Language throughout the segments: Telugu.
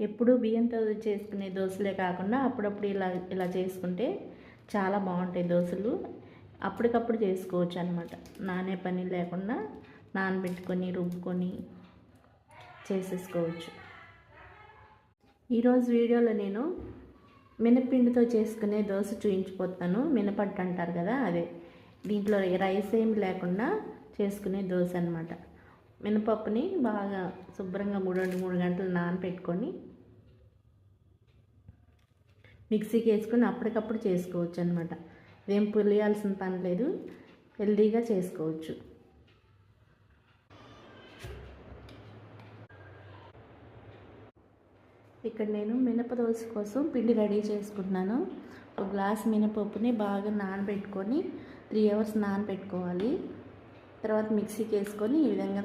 ఎప్పుడు బియ్యంతో చేసుకునే దోశలే కాకుండా అప్పుడప్పుడు ఇలా ఇలా చేసుకుంటే చాలా బాగుంటాయి దోశలు అప్పటికప్పుడు చేసుకోవచ్చు అనమాట నానే పని లేకుండా నానబెట్టుకొని రుబ్బుకొని చేసేసుకోవచ్చు. ఈరోజు వీడియోలో నేను మినపిండితో చేసుకునే దోశ చూయించిపోతాను. మినపట్టు అంటారు కదా అదే. దీంట్లో రైస్ ఏమి లేకుండా చేసుకునే దోశ అనమాట మినపప్పుని బాగా శుభ్రంగా మూడు రెండు మూడు గంటలు నానబెట్టుకొని మిక్సీకి వేసుకొని అప్పటికప్పుడు చేసుకోవచ్చు అనమాట ఇదేం పులియాల్సిన పని లేదు. హెల్దీగా చేసుకోవచ్చు. ఇక్కడ నేను మినపదోస కోసం పిండి రెడీ చేసుకుంటున్నాను. ఒక గ్లాస్ మినపప్పుని బాగా నానబెట్టుకొని త్రీ అవర్స్ నానబెట్టుకోవాలి. తర్వాత మిక్సీకి వేసుకొని ఈ విధంగా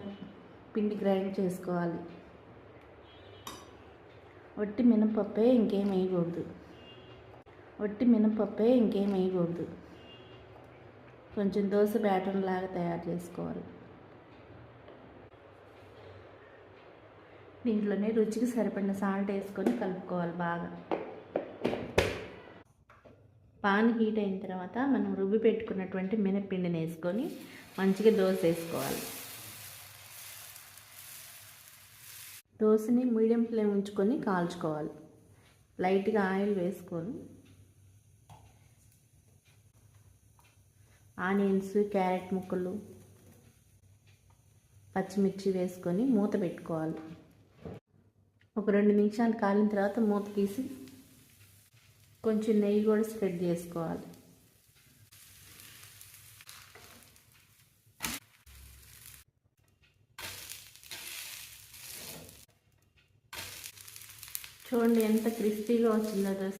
పిండి గ్రైండ్ చేసుకోవాలి. వట్టి మినపప్పే ఇంకేం వేయకూడదు. వట్టి మినపప్పే ఇంకేం వేయకూడదు. కొంచెం దోశ బ్యాటర్ లాగా తయారు చేసుకోవాలి. దీంట్లోనే రుచికి సరిపడిన సాల్ట్ వేసుకొని కలుపుకోవాలి బాగా. పాన్ హీట్ అయిన తర్వాత మనం రుబ్బి పెట్టుకున్నటువంటి మినప్పిండిని వేసుకొని మంచిగా దోశ వేసుకోవాలి. దోశని మీడియం ఫ్లేమ్ ఉంచుకొని కాల్చుకోవాలి. లైట్గా ఆయిల్ వేసుకొని ఆనియన్స్ క్యారెట్ ముక్కలు పచ్చిమిర్చి వేసుకొని మూత పెట్టుకోవాలి. ఒక రెండు నిమిషాలు కాలిన తర్వాత మూత తీసి కొంచెం నెయ్యి కూడా స్ప్రెడ్ చేసుకోవాలి చూడండి ఎంత క్రిస్పీగా వచ్చిందో దోశ